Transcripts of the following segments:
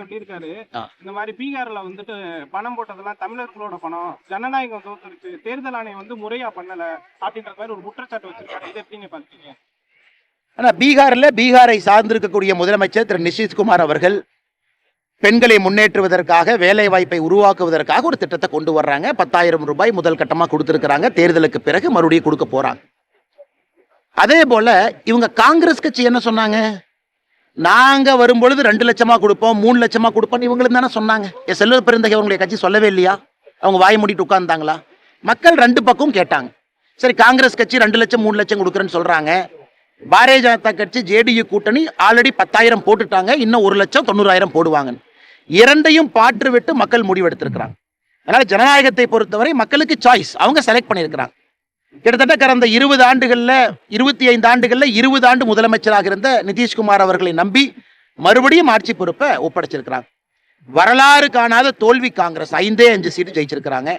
சொல்லியிருக்காரு. இந்த மாதிரி பீகார்ல வந்துட்டு பணம் போட்டதெல்லாம் தமிழர்களோட பணம் ஜனநாயகம் தோத்துருச்சு தேர்தல் ஆணையம் வந்து முறையா பண்ணல அப்படின்ற மாதிரி ஒரு குற்றச்சாட்டு வச்சிருக்காரு. இதை எப்படிங்க பாத்தீங்க ஆனா பீகார்ல பீகாரை சார்ந்திருக்கக்கூடிய முதலமைச்சர் திரு நிஷித்குமார் அவர்கள் பெண்களை முன்னேற்றுவதற்காக வேலை வாய்ப்பை உருவாக்குவதற்காக ஒரு திட்டத்தை கொண்டு வர்றாங்க. பத்தாயிரம் ரூபாய் முதல் கட்டமா கொடுத்திருக்கிறாங்க. தேர்தலுக்கு பிறகு மறுபடியும் கொடுக்க போறாங்க. அதே போல இவங்க காங்கிரஸ் கட்சி என்ன சொன்னாங்க? நாங்க வரும்பொழுது ரெண்டு லட்சமா கொடுப்போம் மூணு லட்சமா கொடுப்போம் இவங்களுக்கு தானே சொன்னாங்க. என் செல்வ பெருந்தகை அவங்களுடைய கட்சி சொல்லவே இல்லையா? அவங்க வாய் மூடிட்டு உட்கார்ந்தாங்களா? மக்கள் ரெண்டு பக்கம் கேட்டாங்க. சரி காங்கிரஸ் கட்சி ரெண்டு லட்சம் மூணு லட்சம் கொடுக்குறேன்னு சொல்றாங்க. பாரதிய ஜனதா கட்சி ஜேடியு கூட்டணி ஆல்ரெடி பத்தாயிரம் போட்டுட்டாங்க. இன்னும் ஒரு லட்சம் தொண்ணூறாயிரம் போடுவாங்க இரண்டையும் பாற்று விட்டு மக்கள் முடிவெடுத்திருக்கிறாங்க. அதனால ஜனநாயகத்தை பொறுத்தவரை மக்களுக்கு சாய்ஸ் அவங்க செலக்ட் பண்ணியிருக்கிறாங்க. கிட்டத்தட்ட கடந்த இருபது ஆண்டுகளில் இருபத்தி ஐந்து ஆண்டுகளில் இருபது ஆண்டு முதலமைச்சராக இருந்த நிதிஷ்குமார் அவர்களை நம்பி மறுபடியும் ஆட்சி பொறுப்பை ஒப்படைச்சிருக்கிறாங்க. வரலாறு காணாத தோல்வி காங்கிரஸ் ஐந்தே அஞ்சு சீட்டு ஜெயிச்சிருக்கிறாங்க.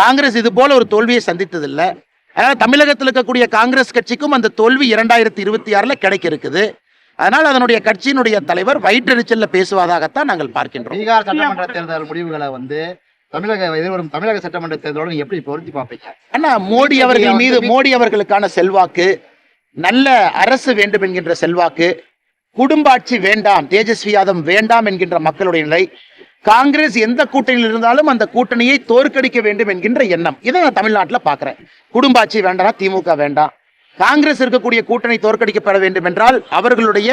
காங்கிரஸ் இது போல ஒரு தோல்வியை சந்தித்ததில்லை. அதனால் தமிழகத்தில் இருக்கக்கூடிய காங்கிரஸ் கட்சிக்கும் அந்த தோல்வி இரண்டாயிரத்தி இருபத்தி ஆறில் கிடைக்க இருக்குது. அதனால் அதனுடைய கட்சியினுடைய தலைவர் வயிற்றெரிச்சலில் பேசுவதாகத்தான் நாங்கள் பார்க்கின்றோம். பீகார் சட்டமன்ற தேர்தல் முடிவுகளை வந்து தமிழக எதிர்வரும் தமிழக சட்டமன்ற தேர்தலோட எப்படி பொருத்தி பார்ப்பீங்க? அண்ணா மோடி அவர்கள் மீது மோடி அவர்களுக்கான செல்வாக்கு நல்ல அரசு வேண்டும் என்கின்ற செல்வாக்கு குடும்பாட்சி வேண்டாம் தேஜஸ்வி யாதவ் வேண்டாம் என்கின்ற மக்களுடைய நிலை காங்கிரஸ் எந்த கூட்டணியில் இருந்தாலும் அந்த கூட்டணியை தோற்கடிக்க வேண்டும் என்கின்ற எண்ணம். இதை நான் தமிழ்நாட்டில் பார்க்கிறேன். குடும்பாட்சி வேண்டாம் திமுக வேண்டாம். காங்கிரஸ் இருக்கக்கூடிய கூட்டணி தோற்கடிக்கப்பட வேண்டும் என்றால் அவர்களுடைய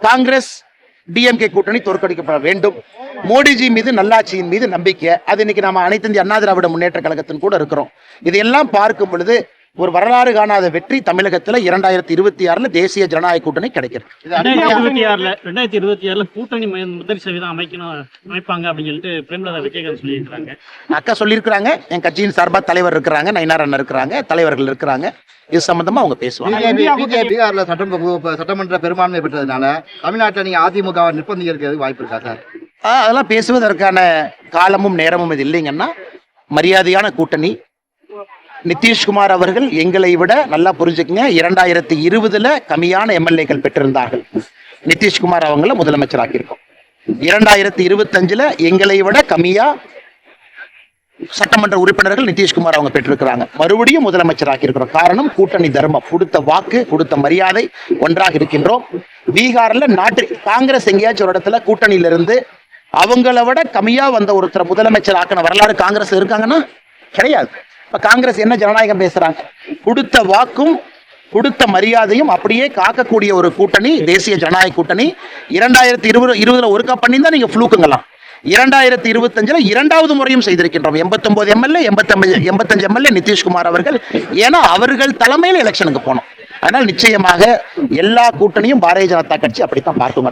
காங்கிரஸ் டிஎம்கே கூட்டணி தோற்கடிக்கப்பட வேண்டும். மோடிஜி மீது நல்லாட்சியின் மீது நம்பிக்கை. அது இன்னைக்கு நம்ம அனைத்து இந்திய அண்ணா திராவிட முன்னேற்ற கழகத்தின் கூட இருக்கிறோம். இதையெல்லாம் பார்க்கும் பொழுது ஒரு வரலாறு காணாத வெற்றி தமிழகத்துல இரண்டாயிரத்தி இருபத்தி ஆறுல தேசிய ஜனநாயக கூட்டணி கிடைக்கிறது. இருபத்தி ஆறுல ரெண்டாயிரத்தி இருபத்தி ஆறுல கூட்டணி முதல் சதவீதம் அமைக்கணும் அமைப்பாங்க அப்படின்னு சொல்லிட்டு பிரேமலதா விஜயகாந்த் சொல்லியிருக்காங்க அக்கா சொல்லியிருக்கிறாங்க என் கட்சியின் சார்பா தலைவர் இருக்கிறாங்க நயினார் அண்ணன் இருக்கிறாங்க தலைவர்கள் இருக்கிறாங்க. இது சம்பந்தமா அவங்க பேசுவாங்க. பீகார்ல சட்டமன்ற பெரும்பான்மை பெற்றதுனால தமிழ்நாட்டில் நீங்க அதிமுகவை நிர்பந்திக்கிறதுக்கு வாய்ப்பு இருக்கா சார்? அதெல்லாம் பேசுவதற்கான காலமும் நேரமும் இது இல்லைங்கன்னா மரியாதையான கூட்டணி நிதிஷ்குமார் அவர்கள் எங்களை விட நல்லா புரிஞ்சுக்கங்க. இரண்டாயிரத்தி இருபதுல கம்மியான எம்எல்ஏக்கள் பெற்றிருந்தார்கள். நிதிஷ்குமார் அவங்கள முதலமைச்சராக்கியிருக்கோம். இரண்டாயிரத்தி இருபத்தஞ்சுல எங்களை விட கம்மியா சட்டமன்ற உறுப்பினர்கள் நிதிஷ்குமார் அவங்க பெற்றிருக்கிறாங்க. மறுபடியும் முதலமைச்சராக்கி இருக்கிறோம் காரணம் கூட்டணி தர்மம். கொடுத்த வாக்கு கொடுத்த மரியாதை ஒன்றாக இருக்கின்றோம். பீகார்ல நாட்டு காங்கிரஸ் எங்கேயாச்சும் ஒரு இடத்துல கூட்டணியில இருந்து அவங்கள விட கம்மியா வந்த ஒருத்தர் முதலமைச்சர் ஆக்கின வரலாறு காங்கிரஸ் இருக்காங்கன்னா கிடையாது. இப்ப காங்கிரஸ் என்ன ஜனநாயகம் பேசுறாங்க? கொடுத்த வாக்கும் கொடுத்த மரியாதையும் அப்படியே காக்கக்கூடிய ஒரு கூட்டணி தேசிய ஜனநாயக கூட்டணி. இரண்டாயிரத்தி இருபது இருபதுல ஒருக்கா பண்ணி தான் நீங்க ஃப்ளூக்குங்கலாம் இரண்டாயிரத்தி இருபத்தஞ்சில் இரண்டாவது முறையும் செய்திருக்கின்றோம். எண்பத்தொம்போது எம்எல்ஏ எண்பத்தஞ்சு எண்பத்தஞ்சு எம்எல்ஏ நிதிஷ்குமார் அவர்கள். ஏன்னா அவர்கள் தலைமையில் எலெக்ஷனுக்கு போனோம். அதனால் நிச்சயமாக எல்லா கூட்டணியும் பாரதிய ஜனதா கட்சி அப்படித்தான் பார்க்க